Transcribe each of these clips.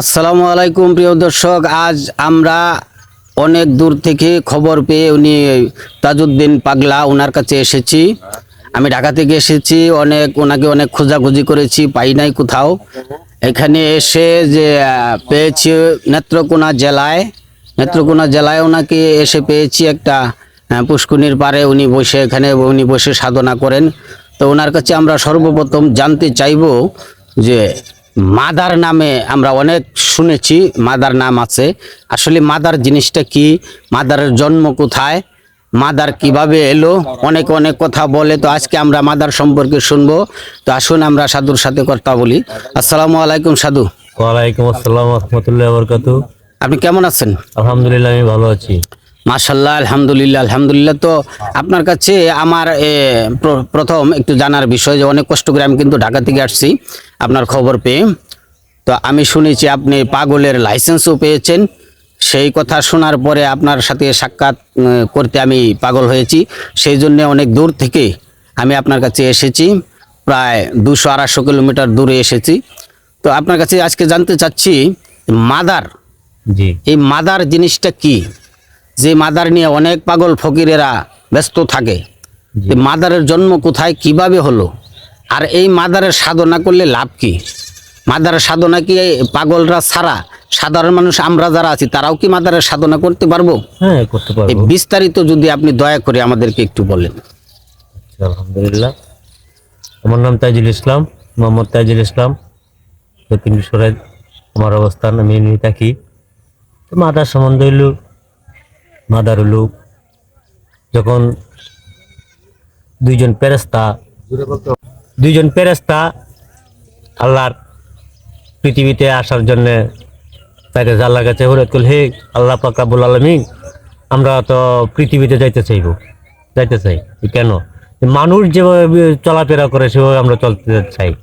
আসসালামু আলাইকুম, প্রিয় দর্শক। আজ আমরা অনেক দূর থেকে খবর পেয়ে উনি তাজউদ্দিন পাগলা ওনার কাছে এসেছি। আমি ঢাকা থেকে এসেছি, অনেক ওনাকে অনেক খোঁজাখুঁজি করেছি, পাই নাই কোথাও। এখানে এসে যে পেয়েছি নেত্রকোনা জেলায় নেত্রকোনা জেলায় ওনাকে এসে পেয়েছি একটা পুষ্কুনির পারে। উনি বসে এখানে, উনি বসে সাধনা করেন। তো ওনার কাছে আমরা সর্বপ্রথম জানতে চাইব যে মাদার নামে আমরা অনেক শুনেছি মাদার নাম আছে। আসলে মাদার জিনিসটা কি? মাদারের জন্ম কোথায়? মাদার কীভাবে এলো? অনেক অনেক কথা বলে তো আজকে আমরা মাদার সম্পর্কে শুনব। তো আসুন আমরা সাধুর সাথে কথা বলি। আসসালামু আলাইকুম সাধু। ওয়ালাইকুম আসসালাম রহমতুল্লাহ বরকাত আপনি কেমন আছেন? আলহামদুলিল্লাহ আমি ভালো আছি। মাশাল্লাহ আলহামদুলিল্লাহ আলহামদুলিল্লাহ। তো আপনার কাছে আমার প্রথম একটু জানার বিষয় যে অনেক কষ্ট করে আমি কিন্তু ঢাকা থেকে আসছি আপনার খবর পেয়ে। তো আমি শুনেছি আপনি পাগলের লাইসেন্সও পেয়েছেন। সেই কথা শোনার পরে আপনার সাথে সাক্ষাৎ করতে আমি পাগল হয়েছি। সেই জন্য অনেক দূর থেকে আমি আপনার কাছে এসেছি। প্রায় দুশো আড়াইশো কিলোমিটার দূরে এসেছি। তো আপনার কাছে আজকে জানতে চাচ্ছি মাদার এই মাদার জিনিসটা কি? যে মাদার নিয়ে অনেক পাগল ফকিরেরা ব্যস্ত থাকে মাদারের জন্ম কোথায় কীভাবে হলো? আর এই মাদারের সাধনা করলে লাভ কি? মাদারের সাধনা কি পাগলরা ছাড়া? সাধারণ মানুষ আমরা যারা আছি তারাও কি মাদারের সাধনা করতে পারব? হ্যাঁ করতে পারব। বিস্তারিত যদি আপনি দয়া করে আমাদেরকে একটু বলেন। আচ্ছা, আলহামদুলিল্লাহ। আমার নাম তাজুল ইসলাম মোহাম্মদ তাজুল ইসলাম। দক্ষিণ বিশ্বরাজ আমার অবস্থান আমি থাকি। মাদার সম্বন্ধ হইল মাদার হলো যখন দুইজন পেরেস্তা দুইজন পেরেস্তা আল্লাহর পৃথিবীতে আসার জন্যে তাকে আল্লাহর কাছে হরত করল হে আল্লাহ পাকাবুল আলমী আমরা তো পৃথিবীতে যাইতে চাইব। যাইতে চাই কেন? মানুষ যেভাবে চলাফেরা করে, সেভাবে আমরা চলতে চাই।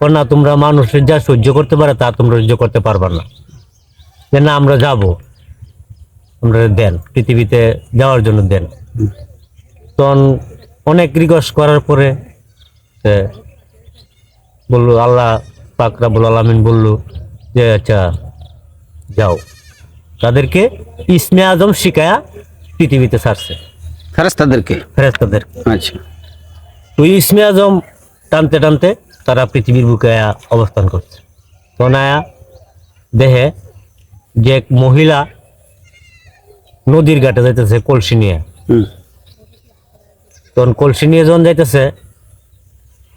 না, তোমরা মানুষের যা সহ্য করতে পারে, তা তোমরা সহ্য করতে পারবা না। যে না, আমরা যাব। আমরা দেন পৃথিবীতে যাওয়ার জন্য দেন। তখন অনেক রিকোয়েস্ট করার পরে বলল আল্লাহ পাক রাবুল আলমিন বলল যে আচ্ছা যাও। তাদেরকে ইসমে আজম শিকায়া পৃথিবীতে ছাড়ছে। ফেরেস্তাদেরকে ফেরেস্তাদের আচ্ছা। তো ইসমে আজম টানতে টানতে তারা পৃথিবীর বুকে অবস্থান করছে। তখন আয়া দেহে যে এক মহিলা নদীর ঘাটে যাইতেছে কলসি নিয়ে। তখন কলসি নিয়ে যখন যাইতেছে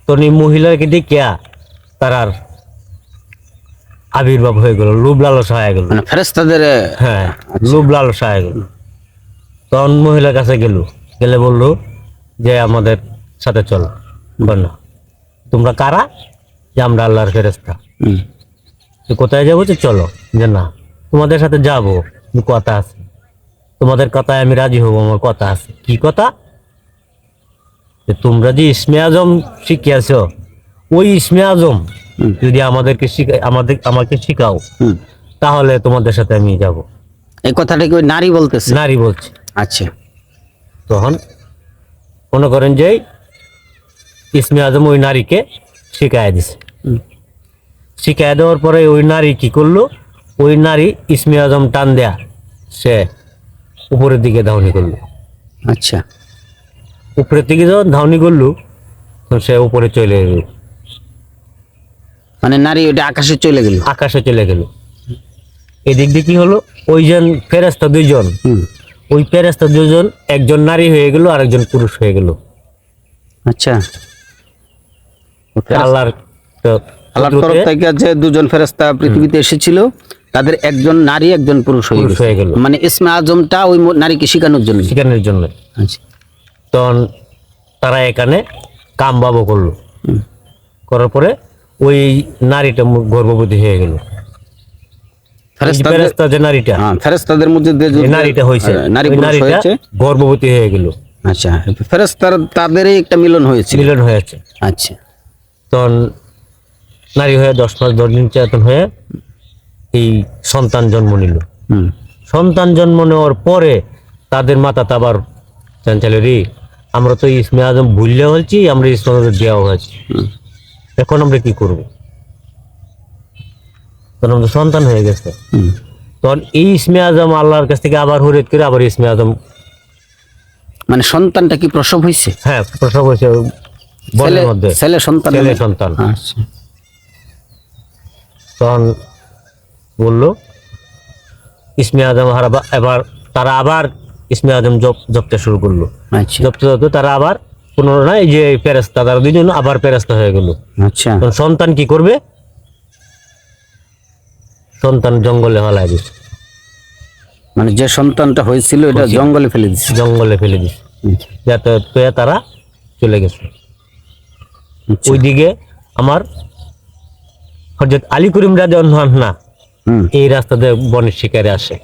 তখন এই মহিলাকে দেখিয়া তারার আবির্ভাব হয়ে গেল লোভ লালসা হয়ে গেল। মানে ফেরেস্তাদের হ্যাঁ লোভ লালসা হয়ে গেল। তখন মহিলার কাছে গেল গেলে বলল যে আমাদের সাথে চলো বল। তোমরা কারা? যে আমরা আল্লাহর ফেরেস্তা হুম। কোথায় যাব যে চলো। যে না তোমাদের সাথে যাব কথা আছে। তোমাদের কথায় আমি রাজি হব আমার কথা আছে। কি কথা? যে তোমরা যে ইসমে আজম শিখিয়াছ ওই ইসমে আজম যদি আমাদেরকে শিখা আমাদের আমাকে শিখাও তাহলে তোমাদের সাথে আমি যাব। এই কথাটা কি নারী বলতেছে? নারী বলছে। আচ্ছা। তখন মনে করেন যে ইসমে আজম ওই নারীকে শিখায় দিছে। হুম। শিখায় দেওয়ার পরে ওই নারী কি করল? ওই নারী ইসমে আজম টান দেয়া সে উপরের দিকে ধাউনি করল। আচ্ছা। উপরের দিকে যখন ধাউনি করল তখন সে উপরে চলে গেল মানে নারী ওটা আকাশে চলে গেল? আকাশে চলে গেল। এদিক দিয়ে কি হলো? ওইজন ফেরেস্তা দুইজন। ওই ফেরেস্তা দুজন একজন নারী হয়ে গেল আর একজন পুরুষ হয়ে গেল। আচ্ছা। আল্লাহর আল্লাহর তরফ থেকে যে দুজন ফেরেস্তা পৃথিবীতে এসেছিল তাদের একজন নারী একজন পুরুষ হয়ে গেল। মানে ইসমে আজমটা ওই নারীকে শেখানোর জন্য। শিকানের জন্য। আচ্ছা। তখন তারা এখানে কাম বাবু করল। করার পরে ওই নারীটা গর্ভবতী হয়ে গেল। ফেরেস্তা যে নারীটা হ্যাঁ ফেরেস্তাদের মধ্যে নারীটা হয়েছে নারী ওই পুরুষ নারীটা হয়েছে। গর্ভবতী হয়ে গেল। আচ্ছা ফেরেস্তার তাদেরই একটা মিলন হয়েছিল মিলন হয়েছে। আচ্ছা। তখন নারী হয়ে দশ মাস দশ দিন চেতন হয়ে এই সন্তান জন্ম নিল। সন্তান জন্ম নেওয়ার পরে তাদের মাথা আবার চাঞ্চালে রে আমরা তো ইসমে আজম ভুললে হয়েছি আমরা ইসমে আজম দেওয়া হয়েছি। এখন আমরা কি করব? তখন আমাদের সন্তান হয়ে গেছে। তখন এই ইসমে আজম আল্লাহর কাছ থেকে আবার হরিত করে আবার ইসমে আজম মানে সন্তানটা কি প্রসব হয়েছে হ্যাঁ প্রসব হয়েছে ছেলে সন্তান ছেলে সন্তান। আচ্ছা। তখন বলল ইসমে আজম এবার তারা আবার ইসমে আজম জপ জপতে শুরু করল। আচ্ছা। জপতে জপতে তারা আবার পুনরায় যে ফেরেস্তা তারা দুজন আবার ফেরেস্তা হয়ে গেল। আচ্ছা। সন্তান কি করবে? সন্তান জঙ্গলে হলায় দিচ্ছে মানে যে সন্তানটা হয়েছিল এটা জঙ্গলে ফেলে দিচ্ছে জঙ্গলে ফেলে দিচ্ছে যাতে পেয়ে তারা চলে গেছে। আচ্ছা। ওইদিকে আমার হজরত আলী করিম রাজা না এই রাস্তাতে বনের শিকারে আসে।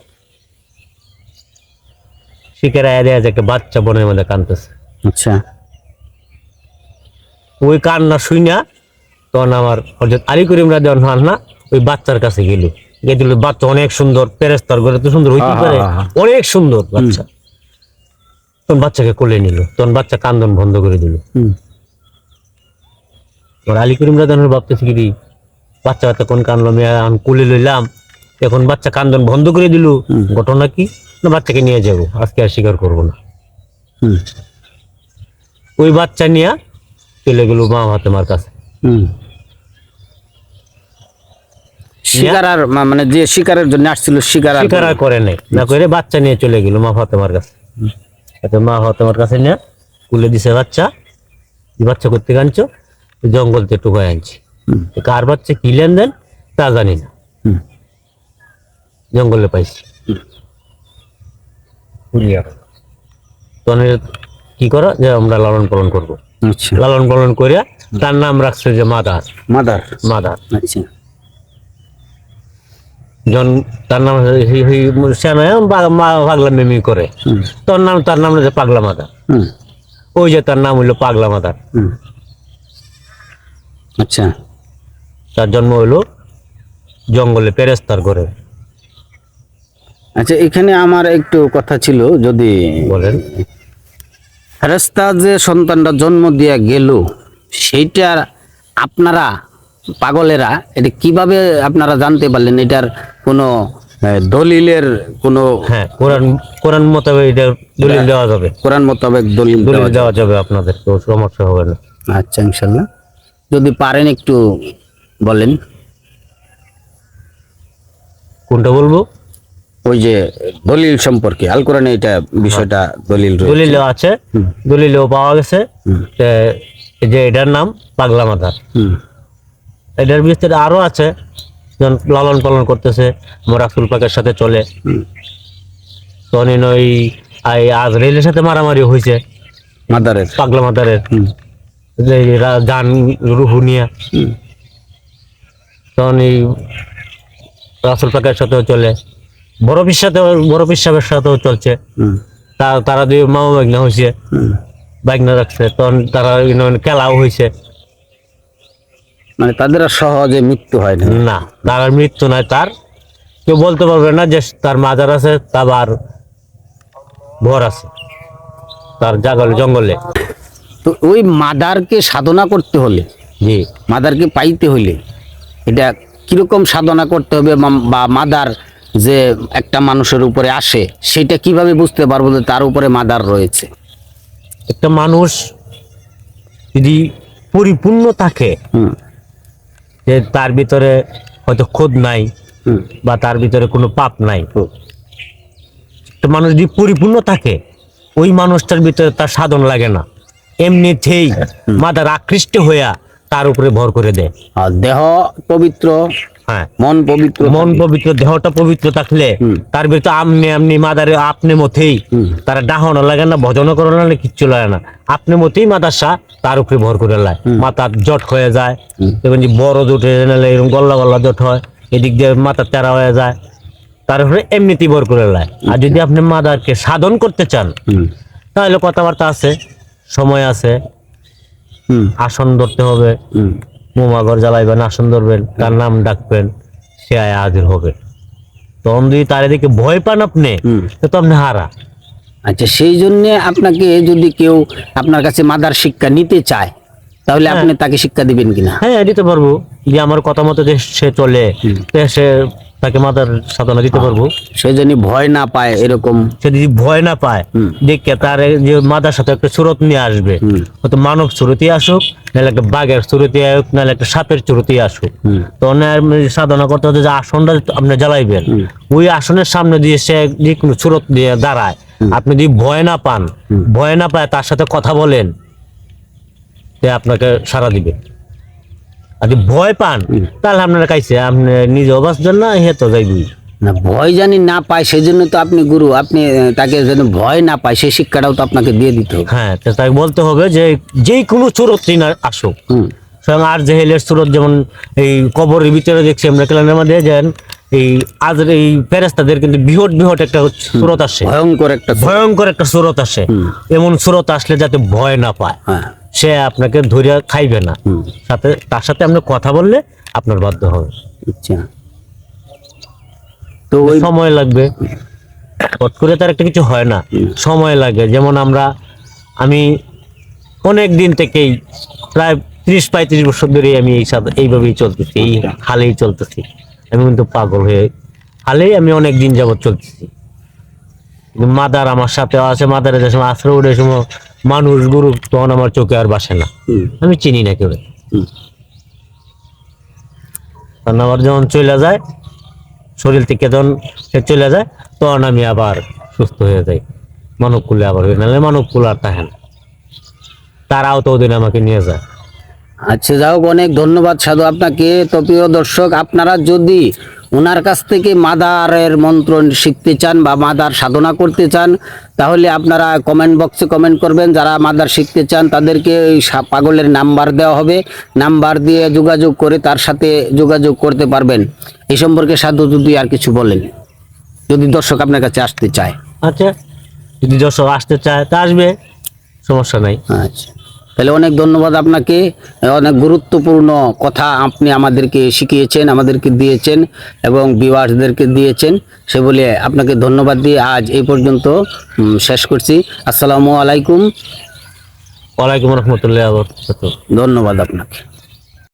শিকারে এরিয়া একটা বাচ্চা বনের মধ্যে কানতেছে আচ্ছা। ওই কান্না শুই না তখন আমার হজরত আলী করিম রাজা না ওই বাচ্চার কাছে গেল। গেছিল বাচ্চা অনেক সুন্দর পেরেস্তার ঘরে তো সুন্দর হইতে পারে অনেক সুন্দর বাচ্চা। তখন বাচ্চাকে কোলে নিল তখন বাচ্চা কান্দন বন্ধ করে দিল। আলী করিম রাজানোর ভাবতেছি কি বাচ্চা বাচ্চা কোন কান্দলো আমি আমি কুলে লইলাম। এখন বাচ্চা কান্দন বন্ধ করে দিল। ঘটনা কি? না বাচ্চাকে নিয়ে যাব। আজকে আর স্বীকার করব না। ওই বাচ্চা নিয়ে চলে গেল মা ফাতেমার কাছে। শিকার আর মানে যে শিকারের জন্য আসছিল শিকার আর আর করে নাই। না করে বাচ্চা নিয়ে চলে গেল মা ফাতেমার কাছে। এতে মা ফাতেমার কাছে নিয়ে কুলে দিছে বাচ্চা। এই বাচ্চা করতে আনছো জঙ্গল থেকে টুকায় আনছি। কার বাচ্চা কি লেনদেন তা জানি না। জঙ্গলে পাইছি। কি করো যে আমরা লালন পালন করব। আচ্ছা। লালন পালন করিয়া তার নাম রাখছে যে মাদার। মাদার। মাদার। আচ্ছা। যখন তার নাম পাগলা মেমি করে। তোর নাম তার নাম হচ্ছে পাগলা মাদার। হুম। ওই যে তার নাম হইল পাগলা মাদার। হুম। আচ্ছা। তার জন্ম হইল জঙ্গলে পেরেস্তার ঘরে। আচ্ছা এখানে আমার একটু কথা ছিল যদি বলেন। ফেরেস্তা যে সন্তানটা জন্ম দিয়া গেল সেইটা আপনারা পাগলেরা এটা কীভাবে আপনারা জানতে পারলেন? এটার কোনো দলিলের কোনো হ্যাঁ কোরআন কোরআন মোতাবেক এটা দলিল দেওয়া যাবে। কোরআন মোতাবেক দলিল দলিল দেওয়া দেওয়া যাবে। আপনাদের তো সমস্যা হবে না। আচ্ছা ইনশাল্লাহ। যদি পারেন একটু বলেন। কোনটা বলব? ওই যে দলিল সম্পর্কে আল কোরআনে এটা বিষয়টা দলিল রয়েছে। দলিলও আছে হুম। দলিলও পাওয়া গেছে। যে এটার নাম পাগলা হুম। এটার বিস্তারিত আরও আছে যখন লালন পালন করতেছে আমার রাসুল পাকের সাথে চলে। তখন ওই আই আজরাইলের সাথে মারামারি হয়েছে। মাদারের। পাগলা মাদারের। যে এরা জান রুহু নিয়ে। হুম। তখন এই রাসুল পাকের সাথেও চলে। পিস সাথেও পিস সাহেবের সাথেও চলছে। তারা দুই মামা বাগনা হয়েছে। বাগনা রাখছে। তখন তারা খেলাও হয়েছে। মানে তাদের আর সহজে মৃত্যু হয় না। না তার মৃত্যু নাই। তার কেউ বলতে পারবে না যে তার মাজার আছে তার ভর আছে। তার জাগলে জঙ্গলে। তো ওই মাদারকে সাধনা করতে হলে জি। মাদারকে পাইতে হলে এটা কীরকম সাধনা করতে হবে বা- মাদার যে একটা মানুষের উপরে আসে সেটা কীভাবে বুঝতে পারব যে তার উপরে মাদার রয়েছে? একটা মানুষ যদি পরিপূর্ণ থাকে যে তার ভিতরে হয়তো খোদ নাই হুম। বা তার ভিতরে কোনো পাপ নাই। একটা মানুষ যদি পরিপূর্ণ থাকে ওই মানুষটার ভিতরে তার সাধন লাগে না। এমনিতেই মাদার আকৃষ্ট হইয়া তার উপরে ভর করে দেয়। আর দেহ পবিত্র হ্যাঁ। মন পবিত্র মন পবিত্র দেহটা পবিত্র থাকলে তার ভিতরে আমনে আমনি মাদারে আপনি মতেই। তারা ডাহনও লাগে না ভজনও করে না কিচ্ছু লাগে না। আপনি মতেই মাদাসা তার উপরে ভর করে লায় মাথার জট হয়ে যায়। যে বড় জট হয়ে নাহলে এরকম গল্লা গল্লা জট হয়। এদিক দিয়ে মাথা তেরা হয়ে যায়। তার উপরে এমনিতেই ভর করে লায় আর যদি আপনি মাদারকে সাধন করতে চান তাহলে কথাবার্তা আছে সময় আছে। আসন ধরতে হবে। হুম। মোমাগর জ্বালাইবেন আসন ধরবেন তার নাম ডাকবেন সে আয় হাজির হবে। তখন যদি তার এদিকে ভয় পান আপনি। তো তো আপনি হারা। আচ্ছা সেই জন্য আপনাকে যদি কেউ আপনার কাছে মাদার শিক্ষা নিতে চায় তাহলে আপনি তাকে শিক্ষা দিবেন কিনা? হ্যাঁ দিতে পারব। যে আমার কথা মতো যে সে চলে সে তাকে মাদার সাধনা দিতে পারব। সে যেন ভয় না পায় এরকম। সে যদি ভয় না পায়। দেখে তার যে মাদার সাথে একটা সুরত নিয়ে আসবে। হয়তো মানব সুরতি আসুক নাহলে একটা বাঘের সুরতি আসুক নাহলে একটা সাপের সুরতি আসুক। তো ওনার সাধনা করতে হতে যে আসনটা আপনি জ্বালাইবেন। ওই আসনের সামনে দিয়ে সে যে কোনো সুরত দিয়ে দাঁড়ায়। আপনি যদি ভয় না পান ভয় না পায় তার সাথে কথা বলেন আপনাকে সারা দিবে। আর ভয় পান। তাহলে আপনার কাছে আপনি নিজেও বাঁচবেন না হে তো যাইবই। না ভয় জানি না পায় সেই জন্য তো আপনি গুরু আপনি তাকে যেন ভয় না পায় সেই শিক্ষাটাও তো আপনাকে দিয়ে দিতে হবে। হ্যাঁ তো তাই বলতে হবে যে যেই কোনো সুরতই না আসুক। স্বয়ং আর জেহেলের সুরত যেমন এই কবরের ভিতরে দেখছি আমরা কেলানের মধ্যে যেন এই আজ এই ফেরেস্তাদের কিন্তু বিহট বিহট একটা সুরত আসে। ভয়ঙ্কর একটা ভয়ঙ্কর একটা সুরত আসে। এমন সুরত আসলে যাতে ভয় না পায়। হ্যাঁ। সে আপনাকে ধরে খাইবে না। সাথে তার সাথে আপনি কথা বললে আপনার বাধ্য হবে। আচ্ছা। তো ওই সময় লাগবে। হট করে তার একটা কিছু হয় না। সময় লাগে। যেমন আমরা আমি অনেক দিন থেকেই প্রায় ত্রিশ পঁয়ত্রিশ বছর ধরে আমি এই সাথে এইভাবেই চলতেছি এই হালেই চলতেছি। আমি কিন্তু পাগল হয়ে হালেই আমি অনেক দিন যাবত চলতেছি। মাদার আমার সাথে আছে মাদারে যে সময় আশ্রয় উঠে সময় মানুষ গুরু তখন আমার চোখে আর বাসে না। আমি চিনি না কেউ কারণ আমার যখন চলে যায় শরীর থেকে যখন সে চলে যায় তখন আমি আবার সুস্থ হয়ে যাই। মানব কুলে আবার হয়ে নাহলে মানব কুল আর থাকে না। তারাও তো ওদিন আমাকে নিয়ে যায়। আচ্ছা যাই হোক অনেক ধন্যবাদ সাধু আপনাকে। তো প্রিয় দর্শক আপনারা যদি ওনার কাছ থেকে মাদারের মন্ত্র শিখতে চান বা মাদার সাধনা করতে চান তাহলে আপনারা কমেন্ট বক্সে কমেন্ট করবেন। যারা মাদার শিখতে চান তাদেরকে ওই পাগলের নাম্বার দেওয়া হবে। নাম্বার দিয়ে যোগাযোগ করে তার সাথে যোগাযোগ করতে পারবেন। এই সম্পর্কে সাধু যদি আর কিছু বলেন যদি দর্শক আপনার কাছে আসতে চায়। আচ্ছা যদি যশোর আসতে চায় তা আসবে সমস্যা নাই। আচ্ছা। তাহলে অনেক ধন্যবাদ আপনাকে অনেক গুরুত্বপূর্ণ কথা আপনি আমাদেরকে শিখিয়েছেন আমাদেরকে দিয়েছেন এবং বিবাহদেরকে দিয়েছেন। সে বলে আপনাকে ধন্যবাদ দিয়ে আজ এই পর্যন্ত শেষ করছি। আসসালামু আলাইকুম। ওয়ালাইকুম রহমতুল্লাহ ধন্যবাদ আপনাকে।